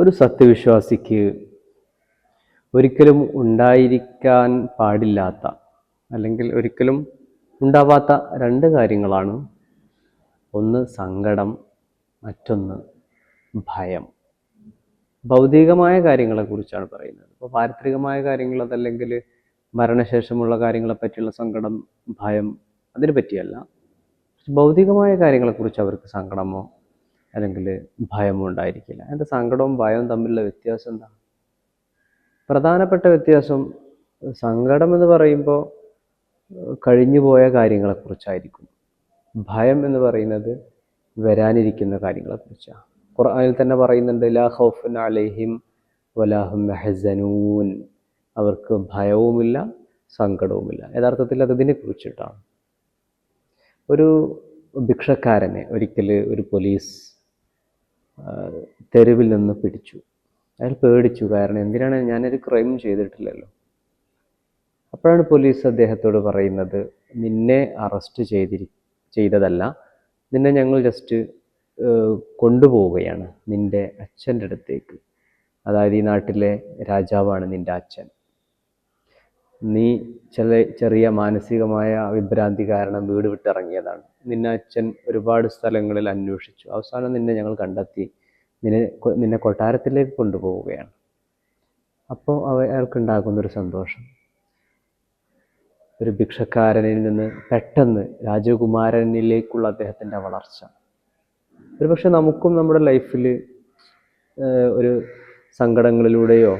ഒരു സത്യവിശ്വാസിക്ക് ഒരിക്കലും ഉണ്ടായിരിക്കാൻ പാടില്ലാത്ത അല്ലെങ്കിൽ ഒരിക്കലും ഉണ്ടാവാത്ത രണ്ട് കാര്യങ്ങളാണ്. ഒന്ന് സങ്കടം മറ്റൊന്ന് ഭയം. ഭൗതികമായ കാര്യങ്ങളെക്കുറിച്ചാണ് പറയുന്നത്. ഇപ്പോൾ പാരിത്രികമായ കാര്യങ്ങൾ അതല്ലെങ്കിൽ മരണശേഷമുള്ള കാര്യങ്ങളെ പറ്റിയുള്ള സങ്കടം ഭയം അതിനെ പറ്റിയല്ല. ഭൗതികമായ കാര്യങ്ങളെക്കുറിച്ച് അവർക്ക് സങ്കടമോ അല്ലെങ്കിൽ ഭയമോ ഉണ്ടായിരിക്കില്ല. അതിന്റെ സങ്കടവും ഭയവും തമ്മിലുള്ള വ്യത്യാസം എന്താ? പ്രധാനപ്പെട്ട വ്യത്യാസം സങ്കടം എന്ന് പറയുമ്പോൾ കഴിഞ്ഞു പോയ കാര്യങ്ങളെക്കുറിച്ചായിരിക്കും. ഭയം എന്ന് പറയുന്നത് വരാനിരിക്കുന്ന കാര്യങ്ങളെക്കുറിച്ചാണ്. ഖുർആനിൽ തന്നെ പറയുന്നുണ്ട് ലാ ഖൗഫുൻ അലൈഹിം വലാഹും മെഹസനൂൻ അവർക്ക് ഭയവുമില്ല സങ്കടവുമില്ല. യഥാർത്ഥത്തിൽ അത് ഇതിനെ കുറിച്ചിട്ടാണ് ഒരു ഭിക്ഷക്കാരനെ ഒരിക്കൽ ഒരു പോലീസ് തെരുവിൽ നിന്ന് പിടിച്ചു. അയാൾ പേടിച്ചു കാരണം എന്തിനാണ് ഞാനൊരു ക്രൈം ചെയ്തിട്ടില്ലല്ലോ. അപ്പോഴാണ് പോലീസ് അദ്ദേഹത്തോട് പറയുന്നത് നിന്നെ അറസ്റ്റ് ചെയ്തിരി ചെയ്തതല്ല നിന്നെ ഞങ്ങൾ ജസ്റ്റ് കൊണ്ടുപോവുകയാണ് നിന്റെ അച്ഛന്റെ അടുത്തേക്ക്. അതായത് ഈ നാട്ടിലെ രാജാവാണ് നിന്റെ അച്ഛൻ. നീ ചില ചെറിയ മാനസികമായ വിഭ്രാന്തി കാരണം വീട് വിട്ടിറങ്ങിയതാണ്. നിന്നെ അച്ഛൻ ഒരുപാട് സ്ഥലങ്ങളിൽ അന്വേഷിച്ചു. അവസാനം നിന്നെ ഞങ്ങൾ കണ്ടെത്തി. നിന്നെ നിന്നെ കൊട്ടാരത്തിലേക്ക് കൊണ്ടുപോവുകയാണ്. അപ്പോൾ അയാൾക്കുണ്ടാകുന്നൊരു സന്തോഷം. ഒരു ഭിക്ഷക്കാരനിൽ നിന്ന് പെട്ടെന്ന് രാജകുമാരനിലേക്കുള്ള അദ്ദേഹത്തിന്റെ വളർച്ച. ഒരുപക്ഷെ നമുക്കും നമ്മുടെ ലൈഫിൽ ഒരു സങ്കടങ്ങളിലൂടെയോ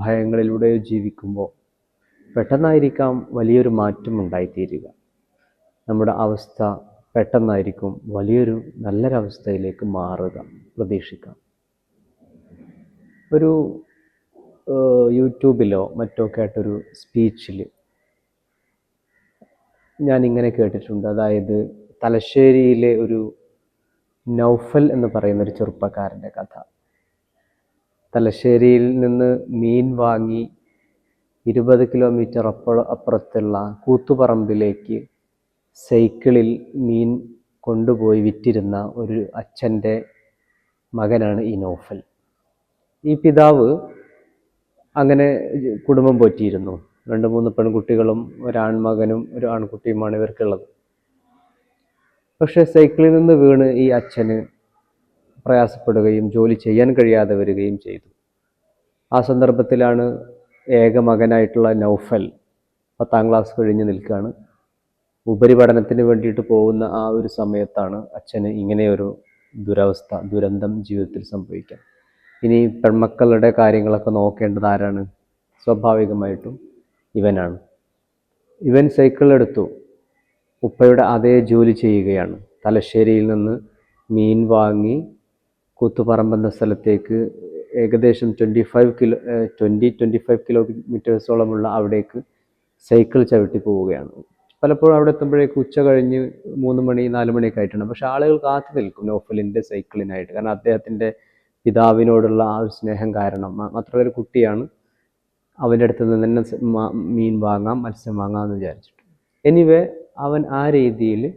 ഭയങ്ങളിലൂടെയോ ജീവിക്കുമ്പോൾ പെട്ടെന്നായിരിക്കാം വലിയൊരു മാറ്റം ഉണ്ടായിത്തീരുക. നമ്മുടെ അവസ്ഥ പെട്ടെന്നായിരിക്കും വലിയൊരു നല്ലൊരവസ്ഥയിലേക്ക് മാറുക പ്രതീക്ഷിക്കാം. ഒരു യൂട്യൂബിലോ മറ്റോ കേട്ടൊരു സ്പീച്ചിൽ ഞാൻ ഇങ്ങനെ കേട്ടിട്ടുണ്ട്. അതായത് തലശ്ശേരിയിലെ ഒരു നൗഫൽ എന്ന് പറയുന്ന ഒരു ചെറുപ്പക്കാരന്റെ കഥ. തലശ്ശേരിയിൽ നിന്ന് മീൻ വാങ്ങി ഇരുപത് കിലോമീറ്റർ അപ്പുറം അപ്പുറത്തുള്ള കൂത്തുപറമ്പിലേക്ക് സൈക്കിളിൽ മീൻ കൊണ്ടുപോയി വിറ്റിരുന്ന ഒരു അച്ഛന്റെ മകനാണ് ഈ നോഫൽ. ഈ പിതാവ് അങ്ങനെ കുടുംബം പോറ്റിയിരുന്നു. രണ്ട് മൂന്ന് പെൺകുട്ടികളും ഒരാൺമകനും ഒരു ആൺകുട്ടിയുമാണ് ഇവർക്കുള്ളത്. പക്ഷേ സൈക്കിളിൽ നിന്ന് വീണ് ഈ അച്ഛന് പ്രയാസപ്പെടുകയും ജോലി ചെയ്യാൻ കഴിയാതെ വരികയും ചെയ്തു. ആ സന്ദർഭത്തിലാണ് ഏക മകനായിട്ടുള്ള നൗഫൽ പത്താം ക്ലാസ് കഴിഞ്ഞ് നിൽക്കുകയാണ് ഉപരിപഠനത്തിന് വേണ്ടിയിട്ട് പോകുന്ന ആ ഒരു സമയത്താണ് അച്ഛന് ഇങ്ങനെയൊരു ദുരവസ്ഥ ദുരന്തം ജീവിതത്തിൽ സംഭവിക്കാം ഇനി പെൺമക്കളുടെ കാര്യങ്ങളൊക്കെ നോക്കേണ്ടത് ആരാണ്? സ്വാഭാവികമായിട്ടും ഇവനാണ്. ഇവൻ സൈക്കിൾ എടുത്തു. ഉപ്പയുടെ അതേ ജോലി ചെയ്യുകയാണ്. തലശ്ശേരിയിൽ നിന്ന് മീൻ വാങ്ങി കൂത്തുപറമ്പ് എന്ന സ്ഥലത്തേക്ക് ഏകദേശം twenty five kilo twenty twenty five കിലോമീറ്റേഴ്സോളമുള്ള അവിടേക്ക് സൈക്കിൾ ചവിട്ടി പോവുകയാണ്. പലപ്പോഴും അവിടെ എത്തുമ്പോഴേക്ക് ഉച്ച കഴിഞ്ഞ് മൂന്ന് മണി നാല് മണിയൊക്കെ ആയിട്ടുണ്ട്. പക്ഷേ ആളുകൾ കാത്തു നിൽക്കും നോഫലിന്റെ സൈക്കിളിനായിട്ട് കാരണം അദ്ദേഹത്തിന്റെ പിതാവിനോടുള്ള ആ ഒരു സ്നേഹം കാരണം. മാത്രമല്ല ഒരു കുട്ടിയാണ്. അവന്റെ അടുത്ത് നിന്ന് തന്നെ മീൻ വാങ്ങാം മത്സ്യം വാങ്ങാം എന്ന് വിചാരിച്ചിട്ട്. എനിവേ അവൻ ആ രീതിയിൽ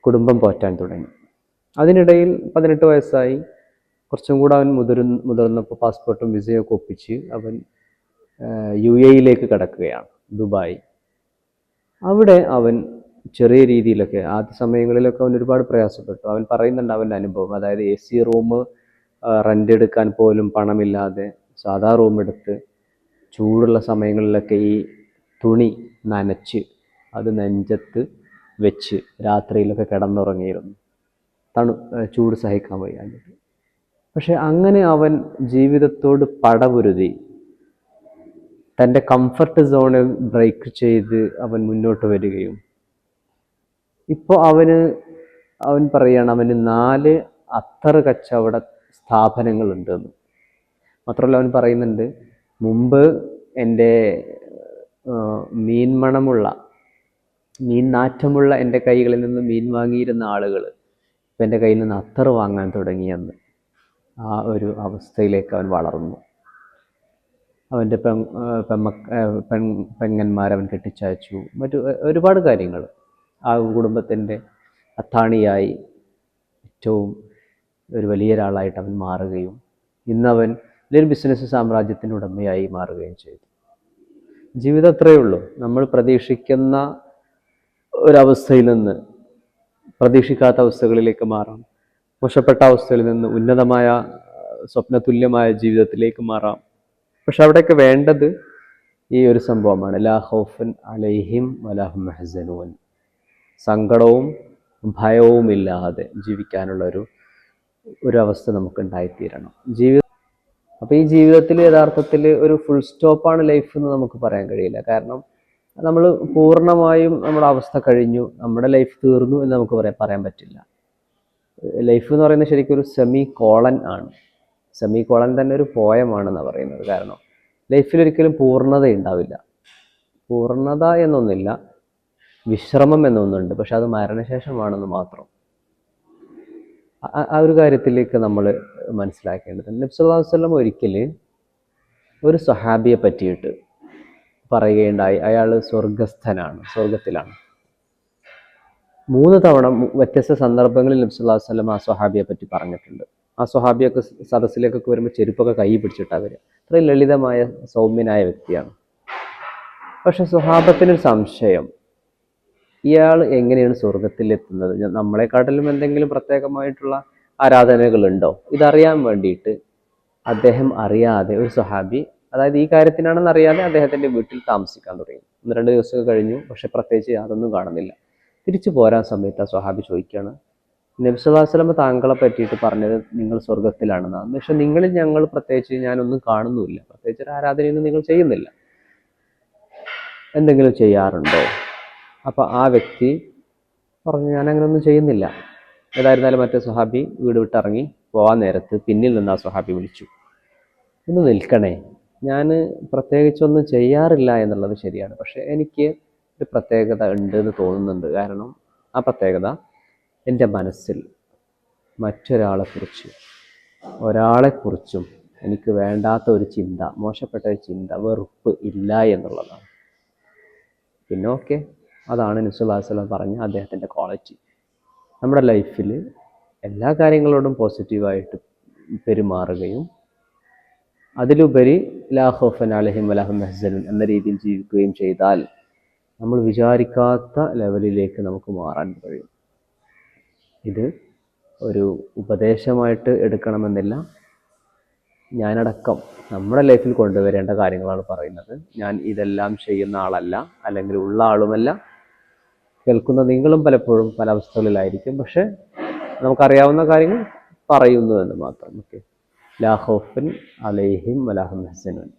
കുടുംബം പോറ്റാൻ തുടങ്ങി. അതിനിടയിൽ പതിനെട്ട് വയസ്സായി കുറച്ചും കൂടെ അവൻ മുതിർ മുതിർന്നപ്പോൾ പാസ്പോർട്ടും വിസയൊക്കെ ഒപ്പിച്ച് അവൻ യു എയിലേക്ക് കടക്കുകയാണ് ദുബായ്. അവിടെ അവൻ ചെറിയ രീതിയിലൊക്കെ ആദ്യ സമയങ്ങളിലൊക്കെ അവൻ ഒരുപാട് പ്രയാസപ്പെട്ടു. അവൻ പറയുന്നുണ്ട് അവന്റെ അനുഭവം. അതായത് എ സി റൂം റെന്റ് എടുക്കാൻ പോലും പണമില്ലാതെ സാധാ റൂം എടുത്ത് ചൂടുള്ള സമയങ്ങളിലൊക്കെ ഈ തുണി നനച്ച് അത് നെഞ്ചത്ത് വെച്ച് രാത്രിയിലൊക്കെ കിടന്നുറങ്ങിയിരുന്നു. തണു ചൂട് സഹിക്കാൻ വയ്യാഞ്ഞിട്ട്. പക്ഷെ അങ്ങനെ അവൻ ജീവിതത്തോട് പടപുരുതി തന്റെ കംഫർട്ട് സോണിൽ ബ്രേക്ക് ചെയ്ത് അവൻ മുന്നോട്ട് വരികയും. ഇപ്പോൾ അവന് അവൻ പറയുകയാണ് അവന് നാല് അത്തർ കച്ചവട സ്ഥാപനങ്ങളുണ്ടെന്ന് മാത്രമല്ല അവൻ പറയുന്നുണ്ട് മുമ്പ് എന്റെ മീൻമണമുള്ള മീൻ നാറ്റമുള്ള എന്റെ കൈകളിൽ നിന്ന് മീൻ വാങ്ങിയിരുന്ന ആളുകൾ ഇപ്പം എന്റെ കയ്യിൽ നിന്ന് അത്തർ വാങ്ങാൻ തുടങ്ങിയെന്ന്. ആ ഒരു അവസ്ഥയിലേക്ക് അവൻ വളർന്നു. അവന്റെ പെൺ ഏഹ് പെൺ പെങ്ങന്മാരവൻ കെട്ടിച്ചയച്ചു. മറ്റു ഒരുപാട് കാര്യങ്ങൾ. ആ കുടുംബത്തിന്റെ അത്താണിയായി ഏറ്റവും ഒരു വലിയ ഒരാളായിട്ട് അവൻ മാറുകയും ഇന്നവൻ വലിയൊരു ബിസിനസ് സാമ്രാജ്യത്തിന്റെ ഉടമയായി മാറുകയും ചെയ്തു. ജീവിതം അത്രയേ ഉള്ളൂ. നമ്മൾ പ്രതീക്ഷിക്കുന്ന ഒരവസ്ഥയിൽ നിന്ന് പ്രതീക്ഷിക്കാത്ത അവസ്ഥകളിലേക്ക് മാറാം. മോശപ്പെട്ട അവസ്ഥയിൽ നിന്ന് ഉന്നതമായ സ്വപ്നതുല്യമായ ജീവിതത്തിലേക്ക് മാറാം. പക്ഷെ അവിടെയൊക്കെ വേണ്ടത് ഈ ഒരു സംഭവമാണ്. ലാ ഹൗഫൻ അലൈഹിം വലാഹും സങ്കടവും ഭയവും ഇല്ലാതെ ജീവിക്കാനുള്ള ഒരു ഒരു അവസ്ഥ നമുക്ക് ഉണ്ടായിത്തീരണം ജീവിതം അപ്പോൾ ഈ ജീവിതത്തിൽ യഥാർത്ഥത്തിൽ ഒരു ഫുൾ സ്റ്റോപ്പാണ് ലൈഫ് എന്ന് നമുക്ക് പറയാൻ കഴിയില്ല. കാരണം നമ്മൾ പൂർണമായും നമ്മുടെ അവസ്ഥ കഴിഞ്ഞു നമ്മുടെ ലൈഫ് തീർന്നു എന്ന് നമുക്ക് പറയാൻ പറ്റില്ല. ലൈഫ് എന്ന് പറയുന്നത് ശരിക്കും ഒരു സെമി കോളൻ ആണ്. സെമി കോളൻ തന്നെ ഒരു പോയമാണെന്നാണ് പറയുന്നത്. കാരണം ലൈഫിൽ ഒരിക്കലും പൂർണത ഉണ്ടാവില്ല. പൂർണത എന്നൊന്നില്ല വിശ്രമം എന്നൊന്നുണ്ട്. പക്ഷെ അത് മരണശേഷമാണെന്ന് മാത്രം. ആ- ഒരു കാര്യത്തിലേക്ക് നമ്മൾ മനസ്സിലാക്കേണ്ടത് നബ്സല്ലാഹു വല്ലം ഒരിക്കൽ ഒരു സഹാബിയെ പറ്റിയിട്ട് പറയുകയുണ്ടായി. അയാൾ സ്വർഗസ്ഥനാണ് സ്വർഗത്തിലാണ് മൂന്ന് തവണ വ്യത്യസ്ത സന്ദർഭങ്ങളിൽ നബ്സുല്ലാ വല്ലം ആ സ്വഹാബിയെ പറ്റി പറഞ്ഞിട്ടുണ്ട്. ആ സ്വഹാബിയൊക്കെ സദസ്സിലേക്കൊക്കെ വരുമ്പോൾ ചെരുപ്പൊക്കെ കൈ പിടിച്ചിട്ടാണ് വരിക. അത്രയും ലളിതമായ സൗമ്യനായ വ്യക്തിയാണ്. പക്ഷെ സ്വഹാബത്തിനൊരു സംശയം. ഇയാൾ എങ്ങനെയാണ് സ്വർഗത്തിലെത്തുന്നത് നമ്മളെക്കാട്ടിലും എന്തെങ്കിലും പ്രത്യേകമായിട്ടുള്ള ആരാധനകളുണ്ടോ? ഇതറിയാൻ വേണ്ടിയിട്ട് അദ്ദേഹം അറിയാതെ ഒരു സ്വഹാബി അതായത് ഈ കാര്യത്തിനാണെന്ന് അറിയാതെ അദ്ദേഹത്തിന്റെ വീട്ടിൽ താമസിക്കാൻ തുടങ്ങി. ഒന്ന് രണ്ട് ദിവസമൊക്കെ കഴിഞ്ഞു പക്ഷെ പ്രത്യേകിച്ച് യാതൊന്നും കാണുന്നില്ല. തിരിച്ചു പോരാൻ സമയത്ത് ആ സ്വഹാബി ചോദിക്കുകയാണ് നബ്സുല്ലാസ്ലമ താങ്കളെ പറ്റിയിട്ട് പറഞ്ഞത് നിങ്ങൾ സ്വർഗത്തിലാണെന്നാണ് പക്ഷെ നിങ്ങളിൽ ഞങ്ങൾ പ്രത്യേകിച്ച് ഞാനൊന്നും കാണുന്നുമില്ല. പ്രത്യേകിച്ച് ഒരു ആരാധനയൊന്നും നിങ്ങൾ ചെയ്യുന്നില്ല. എന്തെങ്കിലും ചെയ്യാറുണ്ടോ? അപ്പോൾ ആ വ്യക്തി പറഞ്ഞു ഞാൻ അങ്ങനെയൊന്നും ചെയ്യുന്നില്ല. ഏതായിരുന്നാലും മറ്റേ സുഹാബി വീട് വിട്ടിറങ്ങി പോവാൻ നേരത്ത് പിന്നിൽ നിന്ന് ആ സുഹാബി വിളിച്ചു ഒന്ന് നിൽക്കണേ. ഞാൻ പ്രത്യേകിച്ചൊന്നും ചെയ്യാറില്ല എന്നുള്ളത് ശരിയാണ്. പക്ഷേ എനിക്ക് ഒരു പ്രത്യേകത ഉണ്ട് എന്ന് തോന്നുന്നുണ്ട്. കാരണം ആ പ്രത്യേകത എന്റെ മനസ്സിൽ മറ്റൊരാളെക്കുറിച്ച് ഒരാളെക്കുറിച്ചും എനിക്ക് വേണ്ടാത്ത ഒരു ചിന്ത മോശപ്പെട്ട ഒരു ചിന്ത വെറുപ്പ് ഇല്ല എന്നുള്ളതാണ്. പിന്നെ ഓക്കെ അതാണ് നിസുല്ലാസ്ലം പറഞ്ഞ അദ്ദേഹത്തിന്റെ ക്വാളിറ്റി. നമ്മുടെ ലൈഫിൽ എല്ലാ കാര്യങ്ങളോടും പോസിറ്റീവായിട്ട് പെരുമാറുകയും അതിലുപരി ലാഹോഫൻ അലഹിം അലഹം മെഹസനുൻ എന്ന രീതിയിൽ ജീവിക്കുകയും ചെയ്താൽ നമ്മൾ വിചാരിക്കാത്ത ലെവലിലേക്ക് നമുക്ക് മാറാൻ കഴിയും. ഇത് ഒരു ഉപദേശമായിട്ട് എടുക്കണമെന്നില്ല. ഞാനടക്കം നമ്മുടെ ലൈഫിൽ കൊണ്ടുവരേണ്ട കാര്യങ്ങളാണ് പറയുന്നത്. ഞാൻ ഇതെല്ലാം ചെയ്യുന്ന ആളല്ല അല്ലെങ്കിൽ ഉള്ള ആളുമല്ല. കേൾക്കുന്ന നിങ്ങളും പലപ്പോഴും പല അവസ്ഥകളിലായിരിക്കും. പക്ഷെ നമുക്കറിയാവുന്ന കാര്യങ്ങൾ പറയുന്നു എന്ന് മാത്രം. ഓക്കെ. ലാഹോഫൻ അലൈഹിം വലാഹം ഹസനുൻ